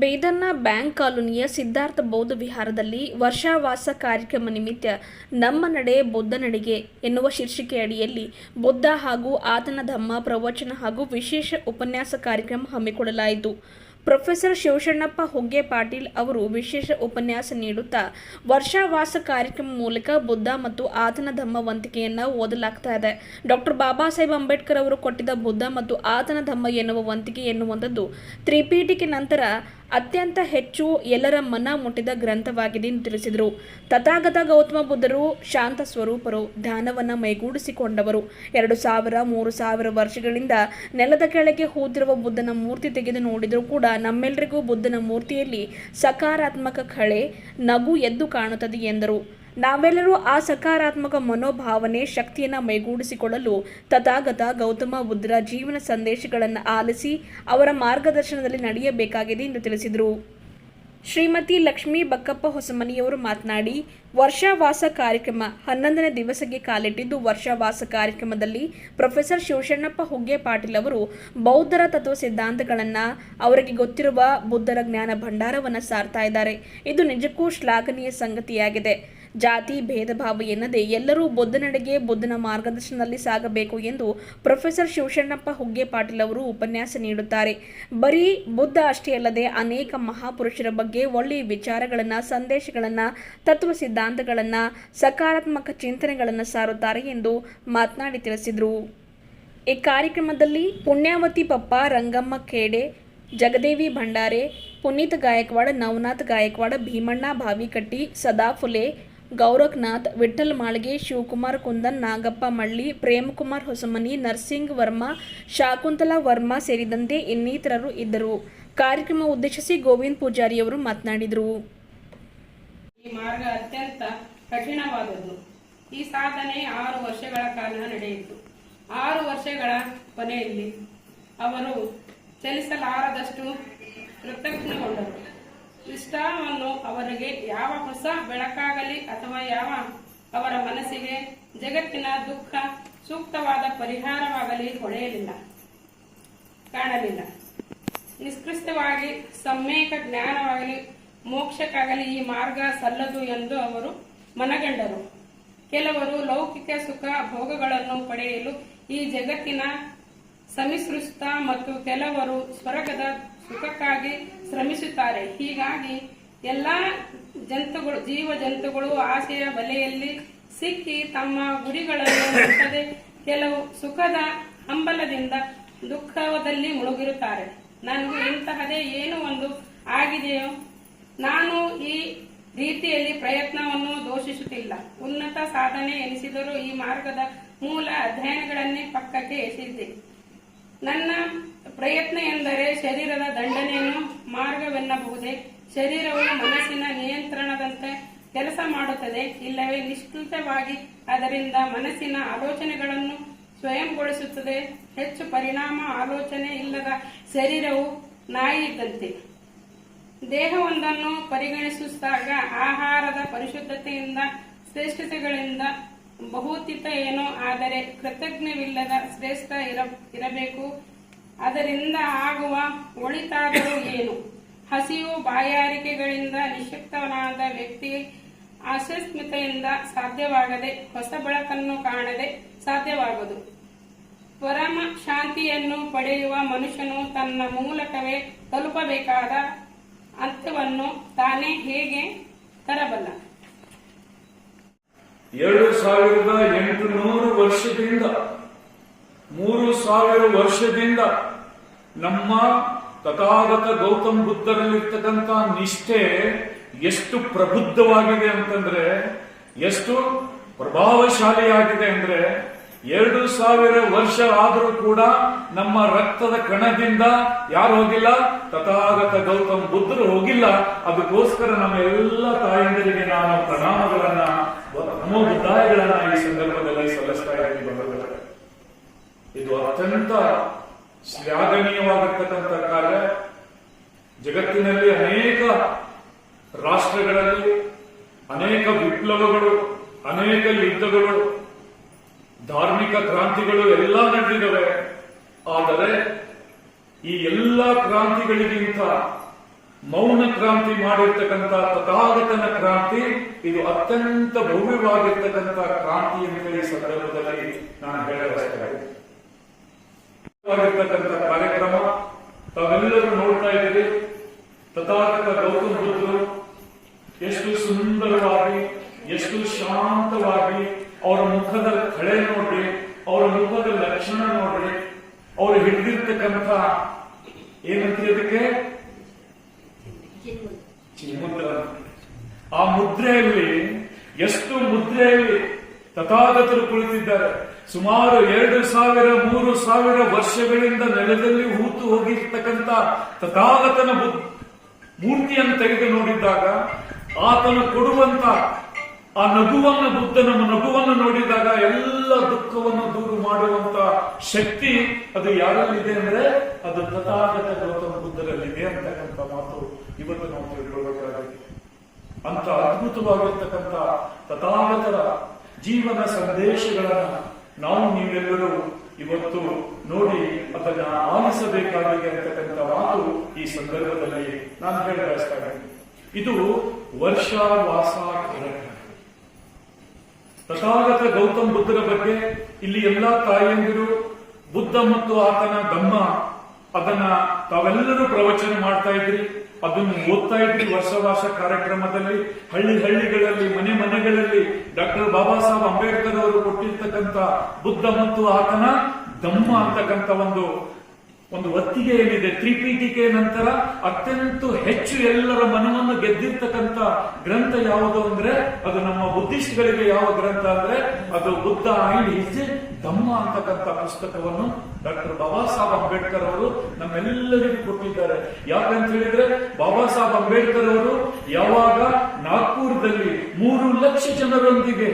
ಬೇದನ್ನ bank ಕಾಲೋನಿಯ ಸಿದ್ಧಾರ್ಥ ಬೌದ್ಧ ವಿಹಾರದಲ್ಲಿ ವರ್ಷಾವಾಸ ಕಾರ್ಯಕ್ರಮ ನಿಮಿತ್ತ ನಮ್ಮ ನಡೆ ಬುದ್ಧ ನಡಿಗೆ ಎನ್ನುವ ಶೀರ್ಷಿಕೆ ಅಡಿಯಲ್ಲಿ ಬುದ್ಧ ಹಾಗೂ ಆತನ ಧಮ್ಮ ಪ್ರವಚನ ಹಾಗೂ ವಿಶೇಷ ಉಪನ್ಯಾಸ ಕಾರ್ಯಕ್ರಮ ಹಮ್ಮಿಕೊಳ್ಳಲಾಯಿತು. ಪ್ರೊಫೆಸರ್ ಶಿವಶಣ್ಣಪ್ಪ ಹೊಗ್ಗೆ ಪಾಟೀಲ್ ಅವರು ವಿಶೇಷ ಉಪನ್ಯಾಸ ನೀಡುತ್ತಾ, ವರ್ಷಾವಾಸ ಕಾರ್ಯಕ್ರಮ ಮೂಲಕ ಬುದ್ಧ ಮತ್ತು ಆತನ ಧಮ್ಮವಂತಿಕೆಯನ್ನು ಓದಲಾಗ್ತಾ ಇದೆ. ಡಾಕ್ಟರ್ ಬಾಬಾ ಸಾಹೇಬ್ ಅಂಬೇಡ್ಕರ್ ಅವರು ಕೊಟ್ಟಿದ್ದ ಬುದ್ಧ ಮತ್ತು ಆತನ ಧಮ್ಮ ಎನ್ನುವ ವಂತಿಕೆ ಎನ್ನುವಂಥದ್ದು ತ್ರಿಪೀಠಿಕೆ ನಂತರ ಅತ್ಯಂತ ಹೆಚ್ಚು ಎಲ್ಲರ ಮನ ಮುಟ್ಟಿದ ಗ್ರಂಥವಾಗಿದೆ ಎಂದು ತಿಳಿಸಿದರು. ತಥಾಗತ ಗೌತಮ ಬುದ್ಧರು ಶಾಂತ ಸ್ವರೂಪರು ಧ್ಯಾನವನ್ನು ಮೈಗೂಡಿಸಿಕೊಂಡವರು. ಎರಡು ಸಾವಿರ, ಮೂರು ಸಾವಿರ ವರ್ಷಗಳಿಂದ ನೆಲದ ಕೆಳಗೆ ಹೂದಿರುವ ಬುದ್ಧನ ಮೂರ್ತಿ ತೆಗೆದು ನೋಡಿದರೂ ಕೂಡ ನಮ್ಮೆಲ್ಲರಿಗೂ ಬುದ್ಧನ ಮೂರ್ತಿಯಲ್ಲಿ ಸಕಾರಾತ್ಮಕ ಕಳೆ ನಗು ಎದ್ದು ಕಾಣುತ್ತದೆ ಎಂದರು. ನಾವೆಲ್ಲರೂ ಆ ಸಕಾರಾತ್ಮಕ ಮನೋಭಾವನೆ ಶಕ್ತಿಯನ್ನು ಮೈಗೂಡಿಸಿಕೊಳ್ಳಲು ತಥಾಗತ ಗೌತಮ ಬುದ್ಧರ ಜೀವನ ಸಂದೇಶಗಳನ್ನು ಆಲಿಸಿ ಅವರ ಮಾರ್ಗದರ್ಶನದಲ್ಲಿ ನಡೆಯಬೇಕಾಗಿದೆ ಎಂದು ತಿಳಿಸಿದರು. ಶ್ರೀಮತಿ ಲಕ್ಷ್ಮೀ ಬಕ್ಕಪ್ಪ ಹೊಸಮನಿಯವರು ಮಾತನಾಡಿ, ವರ್ಷಾವಾಸ ಕಾರ್ಯಕ್ರಮ ಹನ್ನೊಂದನೇ ದಿವಸಕ್ಕೆ ಕಾಲಿಟ್ಟಿದ್ದು ವರ್ಷಾವಾಸ ಕಾರ್ಯಕ್ರಮದಲ್ಲಿ ಪ್ರೊಫೆಸರ್ ಶಿವಶಣ್ಣಪ್ಪ ಹುಗ್ಗೆ ಪಾಟೀಲ್ ಅವರು ಬೌದ್ಧರ ತತ್ವ ಸಿದ್ಧಾಂತಗಳನ್ನು, ಅವರಿಗೆ ಗೊತ್ತಿರುವ ಬುದ್ಧರ ಜ್ಞಾನ ಭಂಡಾರವನ್ನು ಸಾರ್ತಾ ಇದ್ದಾರೆ. ಇದು ನಿಜಕ್ಕೂ ಶ್ಲಾಘನೀಯ ಸಂಗತಿಯಾಗಿದೆ. ಜಾತಿ ಭೇದ ಭಾವ ಎನ್ನದೆ ಎಲ್ಲರೂ ಬುದ್ಧನಡೆಗೆ ಬುದ್ಧನ ಮಾರ್ಗದರ್ಶನದಲ್ಲಿ ಸಾಗಬೇಕು ಎಂದು ಪ್ರೊಫೆಸರ್ ಶಿವಶಣ್ಣಪ್ಪ ಹುಗ್ಗೆ ಪಾಟೀಲ್ ಅವರು ಉಪನ್ಯಾಸ ನೀಡುತ್ತಾರೆ. ಬರೀ ಬುದ್ಧ ಅಷ್ಟೇ ಅಲ್ಲದೆ ಅನೇಕ ಮಹಾಪುರುಷರ ಬಗ್ಗೆ ಒಳ್ಳೆಯ ವಿಚಾರಗಳನ್ನು, ಸಂದೇಶಗಳನ್ನು, ತತ್ವ ಸಿದ್ಧಾಂತಗಳನ್ನು, ಸಕಾರಾತ್ಮಕ ಚಿಂತನೆಗಳನ್ನು ಸಾರುತ್ತಾರೆ ಎಂದು ಮಾತನಾಡಿ ತಿಳಿಸಿದರು. ಈ ಕಾರ್ಯಕ್ರಮದಲ್ಲಿ ಪುಣ್ಯಾವತಿ ಪಪ್ಪ, ರಂಗಮ್ಮ ಖೇಡೆ, ಜಗದೇವಿ ಭಂಡಾರೆ, ಪುನೀತ್ ಗಾಯಕ್ವಾಡ, ನವನಾಥ್ ಗಾಯಕ್ವಾಡ, ಭೀಮಣ್ಣ ಭಾವಿಕಟ್ಟಿ, ಸದಾಫುಲೆ ಗೌರಖ್ನಾಥ್ ವಿಠಲ್ ಮಾಳ್ಗೆ, ಶಿವಕುಮಾರ್ ಕುಂದನ್, ನಾಗಪ್ಪ ಮಳ್ಳಿ, ಪ್ರೇಮಕುಮಾರ್ ಹೊಸಮನಿ, ನರ್ಸಿಂಗ್ ವರ್ಮಾ, ಶಾಕುಂತಲಾ ವರ್ಮಾ ಸೇರಿದಂತೆ ಇನ್ನಿತರರು ಇದ್ದರು. ಕಾರ್ಯಕ್ರಮ ಉದ್ದೇಶಿಸಿ ಗೋವಿಂದ್ ಪೂಜಾರಿಯವರು ಮಾತನಾಡಿದರು. ಈ ಮಾರ್ಗ ಅತ್ಯಂತ ಕಠಿಣವಾದದ್ದು. ಈ ಸಾಧನೆ ಆರು ವರ್ಷಗಳ ಕಾಲ ನಡೆಯಿತು. ಆರು ವರ್ಷಗಳ ಕೊನೆಯಲ್ಲಿ ಅವರು ಚಲಿಸಲಾರದಷ್ಟು ಕೃತಜ್ಞಗೊಂಡರು. ಇಷ್ಟವನ್ನು ಅವರಿಗೆ ಯಾವ ಹೊಸ ಬೆಳಕಾಗಲಿ ಅಥವಾ ಯಾವ ಅವರ ಮನಸ್ಸಿಗೆ ಜಗತ್ತಿನ ದುಃಖ ಸೂಕ್ತವಾದ ಪರಿಹಾರವಾಗಲಿ ಹೊಳೆಯಲಿಲ್ಲ, ಕಾಣಲಿಲ್ಲ. ನಿಷ್ಕೃಷ್ಟವಾಗಿ ಸಮ್ಯಕ ಜ್ಞಾನವಾಗಲಿ, ಮೋಕ್ಷಕ್ಕಾಗಲಿ ಈ ಮಾರ್ಗ ಸಲ್ಲದು ಎಂದು ಅವರು ಮನಗಂಡರು. ಕೆಲವರು ಲೌಕಿಕ ಸುಖ ಭೋಗಗಳನ್ನು ಪಡೆಯಲು ಈ ಜಗತ್ತಿನ ಸಮಿಸೃಷ್ಟ ಮತ್ತು ಕೆಲವರು ಸ್ವರ್ಗದ ಸುಖಕ್ಕಾಗಿ ಶ್ರಮಿಸುತ್ತಾರೆ. ಹೀಗಾಗಿ ಎಲ್ಲಾ ಜಂತುಗಳು, ಜೀವ ಜಂತುಗಳು ಆಸೆಯ ಬಲೆಯಲ್ಲಿ ಸಿಕ್ಕಿ ತಮ್ಮ ಗುರಿಗಳನ್ನು ಮುಟ್ಟದೆ ಕೆಲವು ಸುಖದ ಹಂಬಲದಿಂದ ದುಃಖದಲ್ಲಿ ಮುಳುಗಿರುತ್ತಾರೆ. ನನಗೂ ಇಂತಹದೇ ಏನು ಒಂದು ಆಗಿದೆಯೋ? ನಾನು ಈ ರೀತಿಯಲ್ಲಿ ಪ್ರಯತ್ನವನ್ನು ದೋಷಿಸುತ್ತಿಲ್ಲ. ಉನ್ನತ ಸಾಧನೆ ಎನಿಸಿದರೂ ಈ ಮಾರ್ಗದ ಮೂಲ ಅಧ್ಯಯನಗಳನ್ನೇ ಪಕ್ಕಕ್ಕೆ ಎಸೆದಿದೆ. ನನ್ನ ಪ್ರಯತ್ನ ಎಂದರೆ ಶರೀರದ ದಂಡನೆಯನ್ನು ಮಾರ್ಗವೆನ್ನಬಹುದೇ? ಶರೀರವು ಮನಸ್ಸಿನ ನಿಯಂತ್ರಣದಂತೆ ಕೆಲಸ ಮಾಡುತ್ತದೆ, ಇಲ್ಲವೇ ನಿಷ್ಕೃತವಾಗಿ ಅದರಿಂದ ಮನಸ್ಸಿನ ಆಲೋಚನೆಗಳನ್ನು ಸ್ವಯಂಗೊಳಿಸುತ್ತದೆ. ಹೆಚ್ಚು ಪರಿಣಾಮ ಆಲೋಚನೆ ಇಲ್ಲದ ಶರೀರವು ನಾಯಿ ಇದ್ದಂತೆ ದೇಹವೊಂದನ್ನು ಪರಿಗಣಿಸಿದಾಗ ಆಹಾರದ ಪರಿಶುದ್ಧತೆಯಿಂದ, ಶ್ರೇಷ್ಠತೆಗಳಿಂದ ಬಹುತಿತ ಏನೋ, ಆದರೆ ಕೃತಜ್ಞವಿಲ್ಲದ ಶ್ರೇಷ್ಠ ಇರ, ಇರಬೇಕು. ಅದರಿಂದ ಆಗುವ ಒಳಿತಾದರೂ ಏನು? ಹಸಿವು ಬಾಯಾರಿಕೆಗಳಿಂದ ನಿಶಕ್ತನಾದ ವ್ಯಕ್ತಿ ಅಸಸ್ಮಿತೆಯಿಂದ ಸಾಧ್ಯವಾಗದೆ ಹೊಸ ಬೆಳಕನ್ನು ಕಾಣದೆ ಸಾಧ್ಯವಾಗದು. ಪರಮ ಶಾಂತಿಯನ್ನು ಪಡೆಯುವ ಮನುಷ್ಯನು ತನ್ನ ಮೂಲಕವೇ ತಲುಪಬೇಕಾದ ಅಂತ್ಯವನ್ನು ತಾನೇ ಹೇಗೆ ತರಬಲ್ಲ? ಎರಡು ಸಾವಿರದ ಎಂಟುನೂರು ವರ್ಷದಿಂದ ಮೂರು ಸಾವಿರ ವರ್ಷದಿಂದ ನಮ್ಮ ತಥಾಗತ ಗೌತಮ್ ಬುದ್ಧರಲ್ಲಿರ್ತಕ್ಕಂಥ ನಿಷ್ಠೆ ಎಷ್ಟು ಪ್ರಬುದ್ಧವಾಗಿದೆ ಅಂತಂದ್ರೆ, ಎಷ್ಟು ಪ್ರಭಾವಶಾಲಿಯಾಗಿದೆ ಅಂದ್ರೆ, ಎರಡು ಸಾವಿರ ವರ್ಷ ಆದರೂ ಕೂಡ ನಮ್ಮ ರಕ್ತದ ಕಣದಿಂದ ಯಾರು ಹೋಗಿಲ್ಲ ತಥಾಗತ ಗೌತಮ್ ಬುದ್ಧರು ಹೋಗಿಲ್ಲ ಅದಕ್ಕೋಸ್ಕರ ನಮ್ಮ ಎಲ್ಲ ತಾಯಂದಿರಿಗೆ ನಾನು ಪ್ರಣಾಮಗಳನ್ನ ನಮೋ ಬುದ್ಧಾಯಗಳನ್ನ ಈ ಸಂದರ್ಭದಲ್ಲಿ ಸಲ್ಲಿಸ್ತಾ ಇದ್ದೀನಿ. ಇದು ಅತ್ಯಂತ ಶ್ಲಾಘನೀಯವಾಗಿರ್ತಕ್ಕಂಥ ಕಾರ್ಯ. ಜಗತ್ತಿನಲ್ಲಿ ಅನೇಕ ರಾಷ್ಟ್ರಗಳಲ್ಲಿ ಅನೇಕ ವಿಪ್ಲವಗಳು, ಅನೇಕ ಯುದ್ಧಗಳು, ಧಾರ್ಮಿಕ ಕ್ರಾಂತಿಗಳು ಎಲ್ಲ ನಡೆದಿದ್ದಾವೆ. ಆದರೆ ಈ ಎಲ್ಲ ಕ್ರಾಂತಿಗಳಿಗಿಂತ ಮೌನ ಕ್ರಾಂತಿ ಮಾಡಿರ್ತಕ್ಕಂಥ ತಥಾಗತನ ಕ್ರಾಂತಿ, ಇದು ಅತ್ಯಂತ ಭವ್ಯವಾಗಿರ್ತಕ್ಕಂಥ ಕ್ರಾಂತಿ ಅಂತೇಳಿ ಸಂದರ್ಭದಲ್ಲಿ ನಾನು ಹೇಳಬೇಕಾಗಿದೆ ಕಾರ್ಯಕ್ರಮ, ತಾವೆಲ್ಲರೂ ನೋಡ್ತಾ ಇದ್ದೀರಿ. ತಥಾಗತ ಗೌತಮ ಬುದ್ಧರು ಎಷ್ಟು ಸುಂದರವಾಗಿ, ಎಷ್ಟು ಶಾಂತವಾಗಿ ಅವರ ಮುಖದ ಕಳೆ ನೋಡ್ರಿ ಅವರ ಮುಖದ ಲಕ್ಷಣ ನೋಡ್ರಿ ಅವರು ಹಿಡಿದಿರ್ತಕ್ಕಂಥ ಏನಂತೀರಿ ಅದಕ್ಕೆ ಆ ಮುದ್ರೆಯಲ್ಲಿ, ಎಷ್ಟು ಮುದ್ರೆಯಲ್ಲಿ ತಥಾಗತರು ಕುಳಿತಿದ್ದಾರೆ. ಸುಮಾರು ಎರಡು ಸಾವಿರ, ಮೂರು ಸಾವಿರ ವರ್ಷಗಳಿಂದ ನೆಲದಲ್ಲಿ ಹೂತು ಹೋಗಿರ್ತಕ್ಕಂಥ ತಥಾಗತನ ಬುದ್ಧ ಮೂರ್ತಿಯನ್ನು ತೆಗೆದು ನೋಡಿದಾಗ ಆತನು ಕೊಡುವಂತ ಆ ನಗುವನ್ನು ಬುದ್ಧನ ನಗುವನ್ನು ನೋಡಿದಾಗ ಎಲ್ಲ ದುಃಖವನ್ನು ದೂರ ಮಾಡುವಂತ ಶಕ್ತಿ ಅದು ಯಾರಲ್ಲಿದೆ ಅಂದ್ರೆ ಅದು ತಥಾಗತ ಗೌತಮ ಬುದ್ಧರಲ್ಲಿದೆ ಅಂತಕ್ಕಂಥ ಮಾತು ಇವತ್ತು ನಾವು ತಿಳ್ಕೊಳ್ಬೇಕಾಗಿದೆ. ಅಂತ ಅದ್ಭುತವಾಗಿರ್ತಕ್ಕಂಥ ತಥಾಗತರ ಜೀವನ ಸಂದೇಶಗಳನ್ನ ನಾವು ನೀವೆಲ್ಲರೂ ಇವತ್ತು ನೋಡಿ ಅದನ್ನ ಆಲಿಸಬೇಕಾಗಿದೆ ಅಂತಕ್ಕಂಥ ಮಾತು ಈ ಸಂದರ್ಭದಲ್ಲಿ ನಾನು ಹೇಳ ಬಯಸ್ತಾ ಇದ್ದೀನಿ ಇದು ವರ್ಷ ವಾಸ ತಥಾಗತ ಗೌತಮ್ ಬುದ್ಧರ ಬಗ್ಗೆ ಇಲ್ಲಿ ಎಲ್ಲಾ ತಾಯಂದಿರು ಬುದ್ಧ ಮತ್ತು ಆತನ ಧಮ್ಮ ಅದನ್ನ ತಾವೆಲ್ಲರೂ ಪ್ರವಚನ ಮಾಡ್ತಾ ಇದ್ರಿ. ಅದನ್ನು ಓದ್ತಾ ಇದ್ರಿ ವರ್ಷವಾಸ ಕಾರ್ಯಕ್ರಮದಲ್ಲಿ, ಹಳ್ಳಿ ಹಳ್ಳಿಗಳಲ್ಲಿ, ಮನೆ ಮನೆಗಳಲ್ಲಿ. ಡಾಕ್ಟರ್ ಬಾಬಾ ಸಾಹೇಬ್ ಅಂಬೇಡ್ಕರ್ ಅವರು ಕೊಟ್ಟಿರ್ತಕ್ಕಂಥ ಬುದ್ಧ ಮತ್ತು ಆತನ ಧಮ್ಮ ಅಂತಕ್ಕಂಥ ಒಂದು ಒಂದು ಒತ್ತಿಗೆ ಏನಿದೆ, ತ್ರಿಪೀಠಿಕೆ ನಂತರ ಅತ್ಯಂತ ಹೆಚ್ಚು ಎಲ್ಲರ ಮನವನ್ನು ಗೆದ್ದಿರ್ತಕ್ಕಂಥ ಗ್ರಂಥ ಯಾವುದು ಅಂದ್ರೆ, ಅದು ನಮ್ಮ ಬುದ್ಧಿಸ್ಟ್ಗಳಿಗೆ ಯಾವ ಗ್ರಂಥ ಅಂದ್ರೆ, ಅದು ಬುದ್ಧ ಅಂಡ್ ಧಮ್ಮ ಅಂತಕ್ಕಂಥ ಪುಸ್ತಕವನ್ನು ಡಾಕ್ಟರ್ ಬಾಬಾ ಸಾಹೇಬ್ ಅಂಬೇಡ್ಕರ್ ಅವರು ನಮ್ಮೆಲ್ಲರಿಗೂ ಕೊಟ್ಟಿದ್ದಾರೆ. ಯಾಕಂತ ಹೇಳಿದ್ರೆ, ಬಾಬಾ ಸಾಹೇಬ್ ಅಂಬೇಡ್ಕರ್ ಅವರು ಯಾವಾಗ ನಾಗ್ಪುರದಲ್ಲಿ ಮೂರು ಲಕ್ಷ ಜನರೊಂದಿಗೆ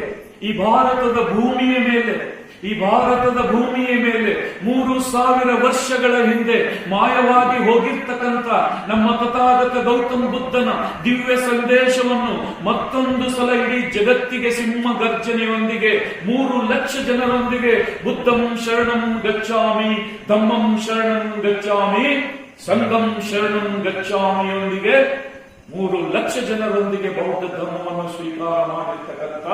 ಈ ಭಾರತದ ಭೂಮಿಯ ಮೇಲೆ ಈ ಭಾರತದ ಭೂಮಿಯ ಮೇಲೆ ಮೂರು ಸಾವಿರ ವರ್ಷಗಳ ಹಿಂದೆ ಮಾಯವಾಗಿ ಹೋಗಿರ್ತಕ್ಕಂಥ ನಮ್ಮ ತಥಾಗತ ಗೌತಮ ಬುದ್ಧನ ದಿವ್ಯ ಸಂದೇಶವನ್ನು ಮತ್ತೊಂದು ಸಲ ಇಡೀ ಜಗತ್ತಿಗೆ ಸಿಂಹ ಗರ್ಜನೆಯೊಂದಿಗೆ ಮೂರು ಲಕ್ಷ ಜನರೊಂದಿಗೆ ಬುದ್ಧಂ ಶರಣಂ ಗಚ್ಚಾಮಿ ಧಮ್ಮಂ ಶರಣಂ ಗಚ್ಚಾಮಿ ಸಂಘಂ ಶರಣಂ ಗಚ್ಚಾಮಿಯೊಂದಿಗೆ ಮೂರು ಲಕ್ಷ ಜನರೊಂದಿಗೆ ಬೌದ್ಧ ಧರ್ಮವನ್ನು ಸ್ವೀಕಾರ ಮಾಡಿರ್ತಕ್ಕಂಥ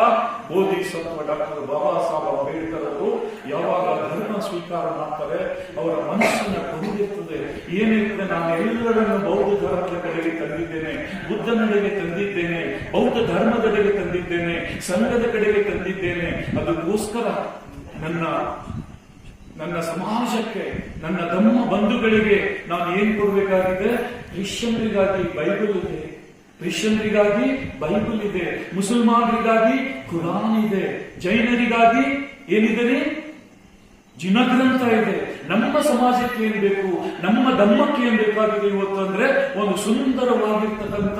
ಬೋಧಿಸತ್ವ ಡಾಕ್ಟರ್ ಬಾಬಾ ಸಾಹೇಬ್ ಅಂಬೇಡ್ಕರ್ ಅವರು ಯಾವಾಗ ಧರ್ಮ ಸ್ವೀಕಾರ ಮಾಡ್ತಾರೆ, ಅವರ ಮನಸ್ಸಿನ ಕೊಡುಗಿರ್ತದೆ ಏನಿರ್ತದೆ, ನಾನು ಎಲ್ಲರನ್ನು ಬೌದ್ಧ ಧರ್ಮದ ಕಡೆಗೆ ತಂದಿದ್ದೇನೆ ಬುದ್ಧನಡೆಗೆ ತಂದಿದ್ದೇನೆ, ಬೌದ್ಧ ಧರ್ಮದೆಡೆಗೆ ತಂದಿದ್ದೇನೆ, ಸಂಘದ ಕಡೆಗೆ ತಂದಿದ್ದೇನೆ. ಅದಕ್ಕೋಸ್ಕರ ನನ್ನ ನನ್ನ ಸಮಾಜಕ್ಕೆ, ನನ್ನ ಧಮ್ಮ ಬಂಧುಗಳಿಗೆ ನಾನು ಏನ್ ಕೊಡಬೇಕಾಗಿದೆ? ಕ್ರಿಶ್ಚಿಯನ್ರಿಗಾಗಿ ಬೈಬಲ್ ಇದೆ. ಕ್ರಿಶ್ಚಿಯನ್ರಿಗಾಗಿ ಬೈಬಲ್ ಇದೆ, ಮುಸಲ್ಮಾನರಿಗಾಗಿ ಕುರಾನ್ ಇದೆ, ಜೈನರಿಗಾಗಿ ಏನಿದೆ? ಜಿನಗ್ರಂಥ ಇದೆ. ನಮ್ಮ ಸಮಾಜಕ್ಕೆ ಏನ್ ಬೇಕು? ನಮ್ಮ ಧರ್ಮಕ್ಕೆ ಏನ್ ಬೇಕಾಗಿದೆ ಇವತ್ತು ಅಂದ್ರೆ ಒಂದು ಸುಂದರವಾಗಿರ್ತಕ್ಕಂಥ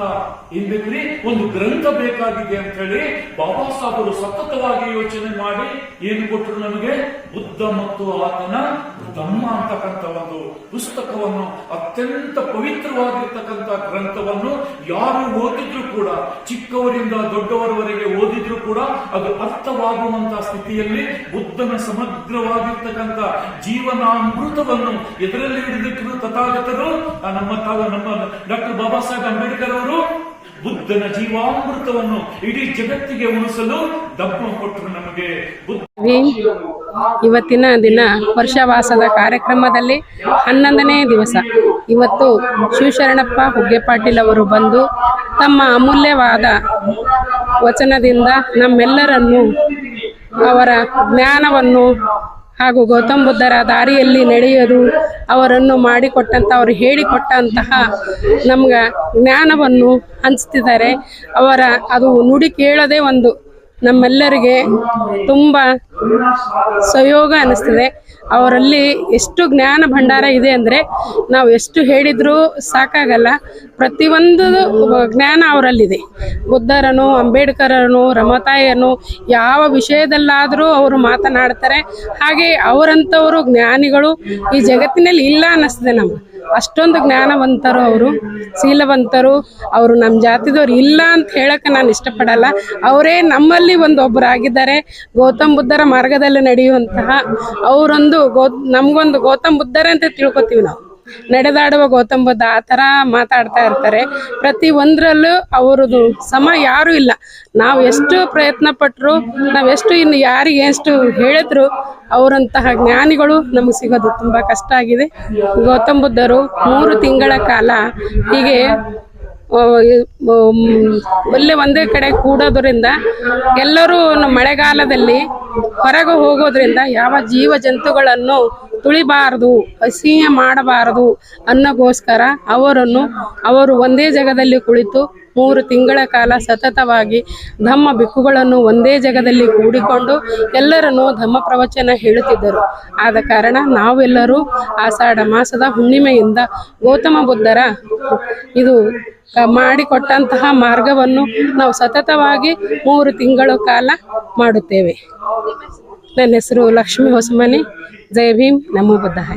ಏನ್ ಬೇಕ್ರಿ? ಒಂದು ಗ್ರಂಥ ಬೇಕಾಗಿದೆ ಅಂತ ಹೇಳಿ ಬಾಬಾ ಸಾಹೇಬರು ಸತತವಾಗಿ ಯೋಚನೆ ಮಾಡಿ ಏನು ಕೊಟ್ಟರು ನಮಗೆ? ಬುದ್ಧ ಮತ್ತು ಆತನ ಧಮ್ಮ ಅಂತಕ್ಕಂಥ ಒಂದು ಪುಸ್ತಕವನ್ನು ಅತ್ಯಂತ ಪವಿತ್ರವಾಗಿರ್ತಕ್ಕಂಥ ಗ್ರಂಥವನ್ನು ಯಾರು ಓದಿದ್ರು ಕೂಡ ಚಿಕ್ಕವರಿಂದ ದೊಡ್ಡವರವರೆಗೆ ಓದಿದ್ರು ಕೂಡ ಅದು ಅರ್ಥವಾಗುವಂತಹ ಸ್ಥಿತಿಯಲ್ಲಿ ಬುದ್ಧನ ಸಮಗ್ರವಾಗಿರ್ತಕ್ಕಂಥ ಜೀವನಾಮೃತವನ್ನು ಎದರಲ್ಲಿ ಹಿಡಿದಿಟ್ಟರು ತಥಾಗತರು? ನಮ್ಮ ತಾವ ನಮ್ಮ ಡಾಕ್ಟರ್ ಬಾಬಾ ಸಾಹೇಬ್ ಅಂಬೇಡ್ಕರ್ ಅವರು ಬುದ್ಧನ ಜೀವಾಮೃತವನ್ನು ಇಡೀ ಜಗತ್ತಿಗೆ ಉಣಿಸಲು ದಬ್ಬ ಕೊಟ್ಟರು ನಮಗೆ. ಬುದ್ಧ ಇವತ್ತಿನ ದಿನ ವರ್ಷವಾಸದ ಕಾರ್ಯಕ್ರಮದಲ್ಲಿ ಹನ್ನೊಂದನೇ ದಿವಸ. ಇವತ್ತು ಶಿವಶರಣಪ್ಪ ಹುಗ್ಗೆ ಪಾಟೀಲ್ ಅವರು ಬಂದು ತಮ್ಮ ಅಮೂಲ್ಯವಾದ ವಚನದಿಂದ ನಮ್ಮೆಲ್ಲರನ್ನು ಅವರ ಜ್ಞಾನವನ್ನು ಹಾಗೂ ಗೌತಮ ಬುದ್ಧರ ದಾರಿಯಲ್ಲಿ ನಡೆಯೋದು ಅವರನ್ನು ಮಾಡಿಕೊಟ್ಟಂಥ ಅವರು ಹೇಳಿಕೊಟ್ಟಂತಹ ನಮ್ಗೆ ಜ್ಞಾನವನ್ನು ಹಂಚ್ತಿದ್ದಾರೆ. ಅವರ, ಅದು ನುಡಿ ಕೇಳೋದೇ ಒಂದು ನಮ್ಮೆಲ್ಲರಿಗೆ ತುಂಬ ಸಹಯೋಗ ಅನ್ನಿಸ್ತದೆ ಅವರಲ್ಲಿ ಎಷ್ಟು ಜ್ಞಾನ ಭಂಡಾರ ಇದೆ ಅಂದರೆ ನಾವು ಎಷ್ಟು ಹೇಳಿದರೂ ಸಾಕಾಗಲ್ಲ. ಪ್ರತಿಯೊಂದು ಜ್ಞಾನ ಅವರಲ್ಲಿದೆ. ಬುದ್ಧರನು ಅಂಬೇಡ್ಕರನು ರಮತಾಯನು ಯಾವ ವಿಷಯದಲ್ಲಾದರೂ ಅವರು ಮಾತನಾಡ್ತಾರೆ. ಹಾಗೆ ಅವರಂಥವರು ಜ್ಞಾನಿಗಳು ಈ ಜಗತ್ತಿನಲ್ಲಿ ಇಲ್ಲ ಅನ್ನಿಸ್ತದೆ ನಮ್ಗೆ. ಅಷ್ಟೊಂದು ಜ್ಞಾನವಂತರು ಅವರು, ಶೀಲವಂತರು, ಅವರು ನಮ್ಮ ಜಾತಿದವ್ರು ಇಲ್ಲ ಅಂತ ಹೇಳಕ್ಕೆ ನಾನು ಇಷ್ಟಪಡಲ್ಲ. ಅವರೇ ನಮ್ಮಲ್ಲಿ ಒಂದು ಒಬ್ಬರಾಗಿದ್ದಾರೆ ಗೌತಮ್ ಬುದ್ಧರ ಮಾರ್ಗದಲ್ಲಿ ನಡೆಯುವಂತಹ ಅವರೊಂದು ಗೋ, ನಮಗೊಂದು ಗೌತಮ್ ಬುದ್ಧರೇ ಅಂತ ತಿಳ್ಕೊತೀವಿ ನಾವು. ನಡೆದಾಡುವ ಗೌತಮ್ ಬುದ್ಧ ಆ ಥರ ಮಾತಾಡ್ತಾ ಇರ್ತಾರೆ. ಪ್ರತಿ ಒಂದರಲ್ಲೂ ಅವರದು ಸಮ ಯಾರೂ ಇಲ್ಲ. ನಾವು ಎಷ್ಟು ಪ್ರಯತ್ನ ಪಟ್ಟರು ನಾವೆಷ್ಟು ಇನ್ನು ಯಾರಿಗೆ ಎಷ್ಟು ಹೇಳಿದ್ರು, ಅವರಂತಹ ಜ್ಞಾನಿಗಳು ನಮಗೆ ಸಿಗೋದು ತುಂಬ ಕಷ್ಟ ಆಗಿದೆ. ಗೌತಮ್ ಬುದ್ಧರು ಮೂರು ತಿಂಗಳ ಕಾಲ ಹೀಗೆ ಒಳ್ಳೆ ಒಂದೇ ಕಡೆ ಕೂಡೋದ್ರಿಂದ ಎಲ್ಲರೂ ಮಳೆಗಾಲದಲ್ಲಿ ಹೊರಗೆ ಹೋಗೋದ್ರಿಂದ ಯಾವ ಜೀವ ಜಂತುಗಳನ್ನು ತುಳಿಬಾರದು, ಅಸಹ್ಯ ಮಾಡಬಾರದು ಅನ್ನೋಗೋಸ್ಕರ ಅವರನ್ನು ಅವರು ಒಂದೇ ಜಾಗದಲ್ಲಿ ಕುಳಿತು ಮೂರು ತಿಂಗಳ ಕಾಲ ಸತತವಾಗಿ ಧಮ್ಮ ಬಿಕ್ಕುಗಳನ್ನು ಒಂದೇ ಜಾಗದಲ್ಲಿ ಕೂಡಿಕೊಂಡು ಎಲ್ಲರನ್ನು ಧಮ್ಮ ಪ್ರವಚನ ಹೇಳುತ್ತಿದ್ದರು. ಆದ ಕಾರಣ ನಾವೆಲ್ಲರೂ ಆಷಾಢ ಮಾಸದ ಹುಣ್ಣಿಮೆಯಿಂದ ಗೌತಮ ಬುದ್ಧರ ಇದು ಮಾಡಿಕೊಟ್ಟಂತಹ ಮಾರ್ಗವನ್ನು ನಾವು ಸತತವಾಗಿ ಮೂರು ತಿಂಗಳ ಕಾಲ ಮಾಡುತ್ತೇವೆ. ನನ್ನ ಹೆಸರು ಲಕ್ಷ್ಮೀ ಹೊಸಮನಿ. ಜೈ ಭೀಮ್. ನಮ್ಮ ಬುದ್ಧಾಯ.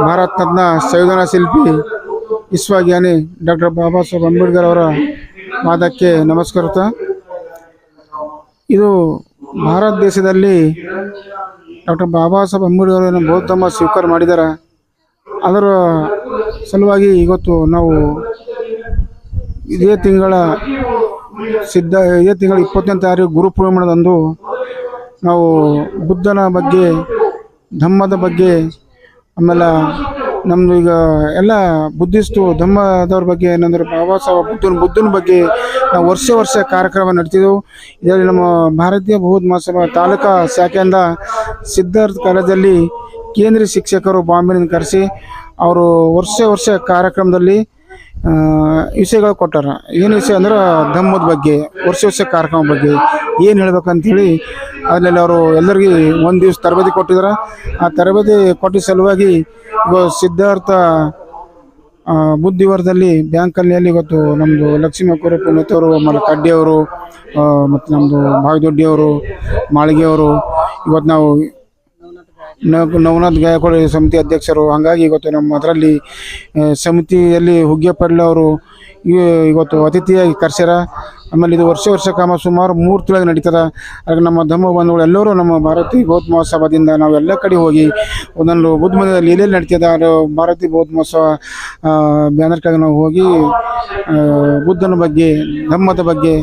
ಮಹಾರತ್ನ ರತ್ನ ಸಂವಿಧಾನ ಶಿಲ್ಪಿ, ವಿಶ್ವಜ್ಞಾನಿ ಡಾಕ್ಟರ್ ಬಾಬಾ ಸಾಹೇಬ್ ಅಂಬೇಡ್ಕರ್ ಅವರ ವಾದಕ್ಕೆ ನಮಸ್ಕಾರ ಇದು ಭಾರತ ದೇಶದಲ್ಲಿ ಡಾಕ್ಟರ್ ಬಾಬಾ ಸಾಹೇಬ್ ಅಂಬೇಡ್ಕರ್ ಬಹುತಮ ಸ್ವೀಕಾರ ಮಾಡಿದ್ದಾರೆ ಅದರ ಸಲುವಾಗಿ ಇವತ್ತು ನಾವು ಇದೇ ತಿಂಗಳ ಸಿದ್ಧ, ಇದೇ ತಿಂಗಳ ಇಪ್ಪತ್ತನೇ ತಾರೀಕು ಗುರುಪೂರ್ಣಿಮೆದಂದು ನಾವು ಬುದ್ಧನ ಬಗ್ಗೆ, ಧಮ್ಮದ ಬಗ್ಗೆ, ಆಮೇಲೆ ನಮ್ಮದು ಈಗ ಎಲ್ಲ ಬುದ್ಧಿಸ್ಟು ಧಮ್ಮದವ್ರ ಬಗ್ಗೆ, ಏನಂದ್ರೆ ಬಾಬಾ ಸಾಹೇಬ್ ಬುದ್ಧನ ಬುದ್ಧನ ಬಗ್ಗೆ ನಾವು ವರ್ಷ ವರ್ಷ ಕಾರ್ಯಕ್ರಮ ನಡೆಸಿದೆವು ಇದರಲ್ಲಿ ನಮ್ಮ ಭಾರತೀಯ ಬೌದ್ಧ ಮಹಾಸಭಾ ತಾಲೂಕಾ ಶಾಖೆಯಿಂದ ಸಿದ್ಧಾರ್ಥ ಕಾಲೇಜಲ್ಲಿ ಕೇಂದ್ರೀಯ ಶಿಕ್ಷಕರು ಬಾಂಬೆನಿಂದ ಕರೆಸಿ, ಅವರು ವರ್ಷ ವರ್ಷ ಕಾರ್ಯಕ್ರಮದಲ್ಲಿ ವಿಷಯಗಳು ಕೊಟ್ಟಾರ. ಏನು ವಿಷಯ ಅಂದ್ರೆ ಧಮ್ಮದ ಬಗ್ಗೆ, ವರ್ಷ ವರ್ಷ ಕಾರ್ಯಕ್ರಮ ಬಗ್ಗೆ ಏನು ಹೇಳ್ಬೇಕಂತೇಳಿ ಅದರಲ್ಲಿ ಅವರು ಎಲ್ಲರಿಗೂ ಒಂದು ದಿವಸ ತರಬೇತಿ ಕೊಟ್ಟಿದ್ದಾರೆ ಆ ತರಬೇತಿ ಕೊಟ್ಟ ಸಲುವಾಗಿ ಸಿದ್ಧಾರ್ಥ ಬುದ್ಧಿವಾರದಲ್ಲಿ ಬ್ಯಾಂಕಲ್ಲಿ ಇವತ್ತು ನಮ್ಮದು ಲಕ್ಷ್ಮೀ ಪುನೀತವರು ಆಮೇಲೆ ಕಡ್ಡಿಯವರು ಮತ್ತು ನಮ್ಮದು ಭಾಗದೊಡ್ಡಿಯವರು ಮಾಳಿಗೆಯವರು ಇವತ್ತು ನಾವು ನವ- ನವನಾಥ್ ಗಾಯಕವಾಡ ಸಮಿತಿ ಅಧ್ಯಕ್ಷರು. ಹಾಗಾಗಿ ಇವತ್ತು ನಮ್ಮ ಅದರಲ್ಲಿ ಸಮಿತಿಯಲ್ಲಿ ಹುಗ್ಗೆಪಳ್ಳಿ ಅವರು ಇವತ್ತು ಅತಿಥಿಯಾಗಿ ಕರ್ಸ್ಯಾರ. ಆಮೇಲೆ ಇದು ವರ್ಷ ವರ್ಷ ಕಾಮ ಸುಮಾರು ಮೂರು ತಿಂಗಳಿಗೆ ನಡೀತದ ಅದಕ್ಕೆ ನಮ್ಮ ಧಮ್ಮ ಬಂಧುಗಳು ಎಲ್ಲರೂ ನಮ್ಮ ಭಾರತೀಯ ಬೌದ್ಧ ಮಹೋತ್ಸವದಿಂದ ನಾವು ಎಲ್ಲ ಕಡೆ ಹೋಗಿ ಒಂದೊಂದು ಬುದ್ಧ ಮಂದಿರದಲ್ಲಿ ಎಲ್ಲೆಲ್ಲಿ ನಡೀತದ. ಅದು ಭಾರತೀಯ ಬೌದ್ಧ ಮಹೋತ್ಸವ ಬ್ಯಾನರ್ ಕೆಳಗೆ ನಾವು ಹೋಗಿ ಬುದ್ಧನ ಬಗ್ಗೆ, ಧಮ್ಮದ ಬಗ್ಗೆ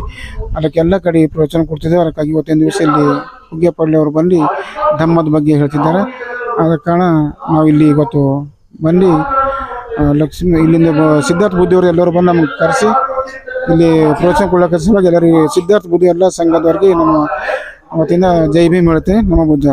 ಅದಕ್ಕೆಲ್ಲ ಕಡೆ ಪ್ರವಚನ ಕೊಡ್ತಿದ್ದೇವೆ. ಅದಕ್ಕಾಗಿ ಇವತ್ತಿನ ದಿವಸ ಇಲ್ಲಿ ಹುಗ್ಗೆಪಳ್ಳಿ ಅವರು ಬಂದು ಧಮ್ಮದ ಬಗ್ಗೆ ಹೇಳ್ತಿದ್ದಾರೆ. ಆದ ಕಾರಣ ನಾವು ಇವತ್ತು ಬಂದು ಲಕ್ಷ್ಮಿ ಇಲ್ಲಿಂದ ಸಿದ್ಧಾರ್ಥ ಬುದ್ಧಿಯವರು ಎಲ್ಲರೂ ಬಂದು ನಮಗೆ ಕರೆಸಿ ಇಲ್ಲಿ ಪ್ರೋತ್ಸಾಹ ಕೊಡೋಕೆ ಸಲುವಾಗಿ ಎಲ್ಲರಿಗೆ ಸಿದ್ಧಾರ್ಥ ಬುದ್ಧಿ ಎಲ್ಲ ಸಂಘದವರಿಗೆ ನಮ್ಮ ಅವತ್ತಿಂದ ಜೈ ಭೀಮ್ ಹೇಳುತ್ತೆ ನಮ್ಮ ಬುದ್ಧ.